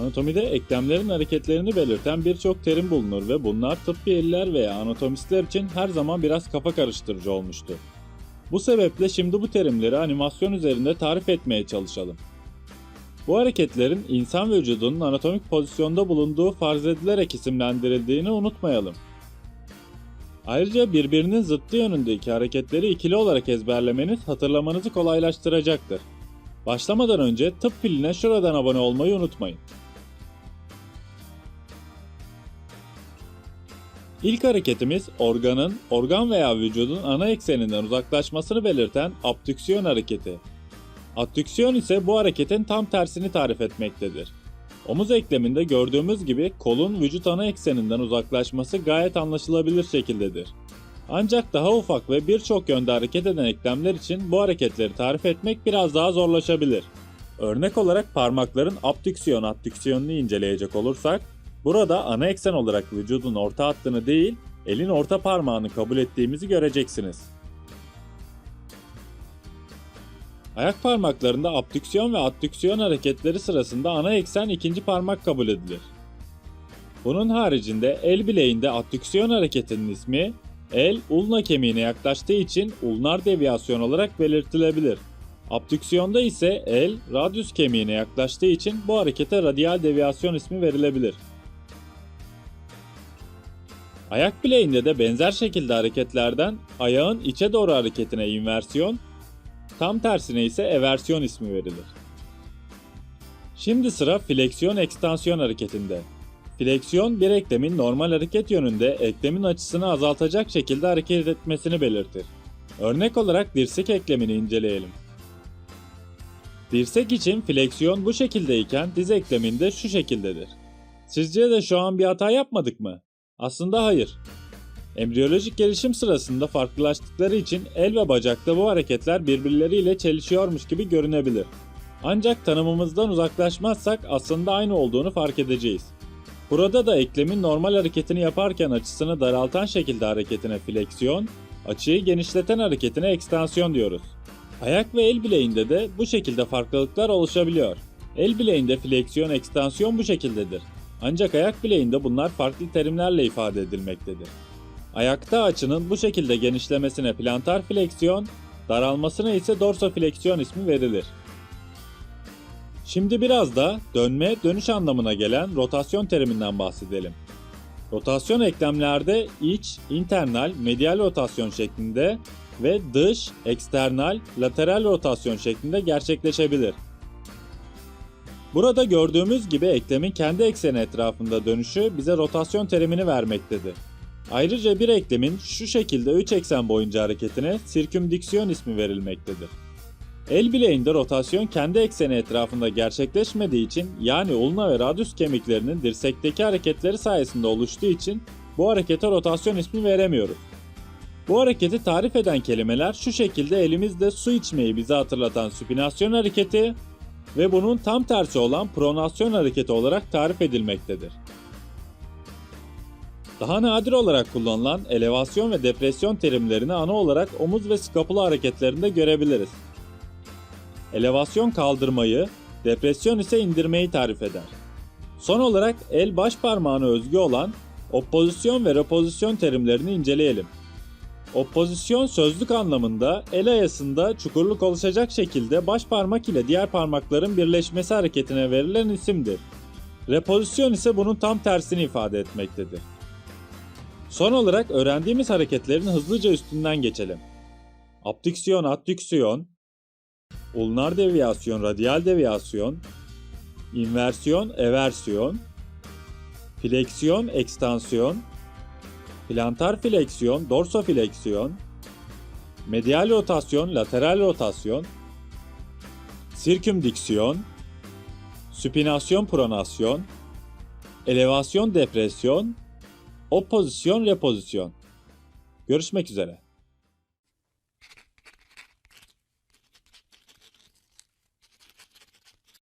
Anatomide eklemlerin hareketlerini belirten birçok terim bulunur ve bunlar tıbbiyeliler veya anatomistler için her zaman biraz kafa karıştırıcı olmuştu. Bu sebeple şimdi bu terimleri animasyon üzerinde tarif etmeye çalışalım. Bu hareketlerin insan vücudunun anatomik pozisyonda bulunduğu farz edilerek isimlendirildiğini unutmayalım. Ayrıca birbirinin zıttı yönündeki hareketleri ikili olarak ezberlemeniz hatırlamanızı kolaylaştıracaktır. Başlamadan önce tıp piline şuradan abone olmayı unutmayın. İlk hareketimiz organın, organ veya vücudun ana ekseninden uzaklaşmasını belirten abdüksiyon hareketi. Adduksiyon ise bu hareketin tam tersini tarif etmektedir. Omuz ekleminde gördüğümüz gibi kolun vücut ana ekseninden uzaklaşması gayet anlaşılabilir şekildedir. Ancak daha ufak ve birçok yönde hareket eden eklemler için bu hareketleri tarif etmek biraz daha zorlaşabilir. Örnek olarak parmakların abdüksiyon addüksiyonunu inceleyecek olursak, burada ana eksen olarak vücudun orta hattını değil, elin orta parmağını kabul ettiğimizi göreceksiniz. Ayak parmaklarında abdüksiyon ve addüksiyon hareketleri sırasında ana eksen ikinci parmak kabul edilir. Bunun haricinde el bileğinde addüksiyon hareketinin ismi el ulna kemiğine yaklaştığı için ulnar deviyasyon olarak belirtilebilir. Abdüksiyonda ise el radyus kemiğine yaklaştığı için bu harekete radyal deviyasyon ismi verilebilir. Ayak bileğinde de benzer şekilde hareketlerden ayağın içe doğru hareketine inversiyon, Tam tersine ise eversiyon ismi verilir. Şimdi sıra fleksiyon ekstansiyon hareketinde. Fleksiyon bir eklemin normal hareket yönünde eklemin açısını azaltacak şekilde hareket etmesini belirtir. Örnek olarak dirsek eklemini inceleyelim. Dirsek için fleksiyon bu şekildeyken diz ekleminde şu şekildedir. Sizce de şu an bir hata yapmadık mı? Aslında hayır. Embriyolojik gelişim sırasında farklılaştıkları için el ve bacakta bu hareketler birbirleriyle çelişiyormuş gibi görünebilir. Ancak tanımımızdan uzaklaşmazsak aslında aynı olduğunu fark edeceğiz. Burada da eklemin normal hareketini yaparken açısını daraltan şekilde hareketine fleksiyon, açıyı genişleten hareketine ekstansiyon diyoruz. Ayak ve el bileğinde de bu şekilde farklılıklar oluşabiliyor. El bileğinde fleksiyon, ekstansiyon bu şekildedir. Ancak ayak bileğinde bunlar farklı terimlerle ifade edilmektedir. Ayakta açının bu şekilde genişlemesine plantar fleksiyon, daralmasına ise dorsofleksiyon ismi verilir. Şimdi biraz da dönme, dönüş anlamına gelen rotasyon teriminden bahsedelim. Rotasyon eklemlerde iç, internal, medial rotasyon şeklinde ve dış, eksternal, lateral rotasyon şeklinde gerçekleşebilir. Burada gördüğümüz gibi eklemin kendi ekseni etrafında dönüşü bize rotasyon terimini vermektedir. Ayrıca bir eklemin şu şekilde 3 eksen boyunca hareketine sirkümdiksiyon ismi verilmektedir. El bileğinde rotasyon kendi ekseni etrafında gerçekleşmediği için yani ulna ve radius kemiklerinin dirsekteki hareketleri sayesinde oluştuğu için bu harekete rotasyon ismi veremiyoruz. Bu hareketi tarif eden kelimeler şu şekilde elimizde su içmeyi bize hatırlatan süpinasyon hareketi ve bunun tam tersi olan pronasyon hareketi olarak tarif edilmektedir. Daha nadir olarak kullanılan elevasyon ve depresyon terimlerini ana olarak omuz ve skapula hareketlerinde görebiliriz. Elevasyon kaldırmayı, depresyon ise indirmeyi tarif eder. Son olarak el baş parmağına özgü olan oppozisyon ve repozisyon terimlerini inceleyelim. Oppozisyon sözlük anlamında el ayasında çukurluk oluşacak şekilde baş parmak ile diğer parmakların birleşmesi hareketine verilen isimdir. Repozisyon ise bunun tam tersini ifade etmektedir. Son olarak öğrendiğimiz hareketlerin hızlıca üstünden geçelim. Abdüksiyon, addüksiyon, ulnar deviyasyon, radyal deviyasyon, inversiyon, eversiyon, fleksiyon, ekstansiyon, plantar fleksiyon, dorsofleksiyon, medial rotasyon, lateral rotasyon, sirkümdiksiyon, süpinasyon, pronasyon, elevasyon, depresyon, Opozisyon repozisyon. Görüşmek üzere.